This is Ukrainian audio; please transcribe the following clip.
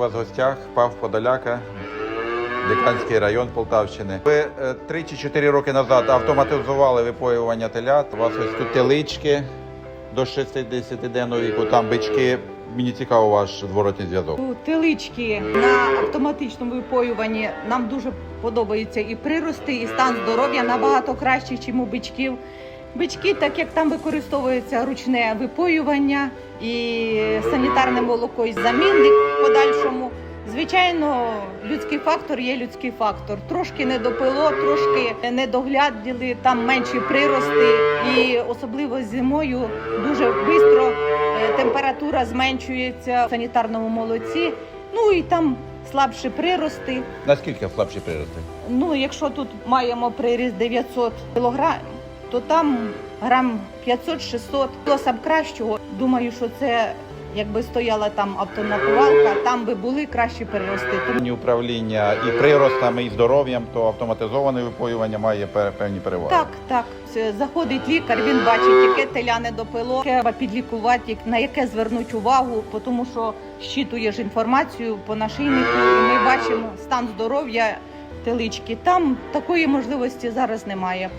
вас в гостях Пав Подоляка, Диканський район Полтавщини. Ви е, три чи чотири роки назад автоматизували випоювання телят. У вас ось тут телички до 60 денного віку, там бички. Мені цікаво ваш зворотний зв'язок. У Телички на автоматичному випоюванні нам дуже подобаються і прирости, і стан здоров'я набагато краще, ніж у бичків. Бички, так як там використовується ручне випоювання і санітарне молоко і замінник в подальшому. Звичайно, людський фактор є людський фактор. Трошки недопило, трошки недогляділи, там менші прирости, і особливо зимою дуже швидко температура зменшується в санітарному молоці. Ну і там слабші прирости. Наскільки слабші прирости? Ну, якщо тут маємо приріст 900 кг, то там грам 500-600. Було б кращого. Думаю, що це якби стояла там автонапувалка, там би були кращі прирости. Тому Ні управління і приростами, і здоров'ям, то автоматизоване випоювання має пе- певні переваги. так, так. Заходить лікар, він бачить, яке теля не допило, треба підлікувати, на яке звернути увагу, тому що щитує ж інформацію по нашийнику, і ми бачимо стан здоров'я телички. Там такої можливості зараз немає.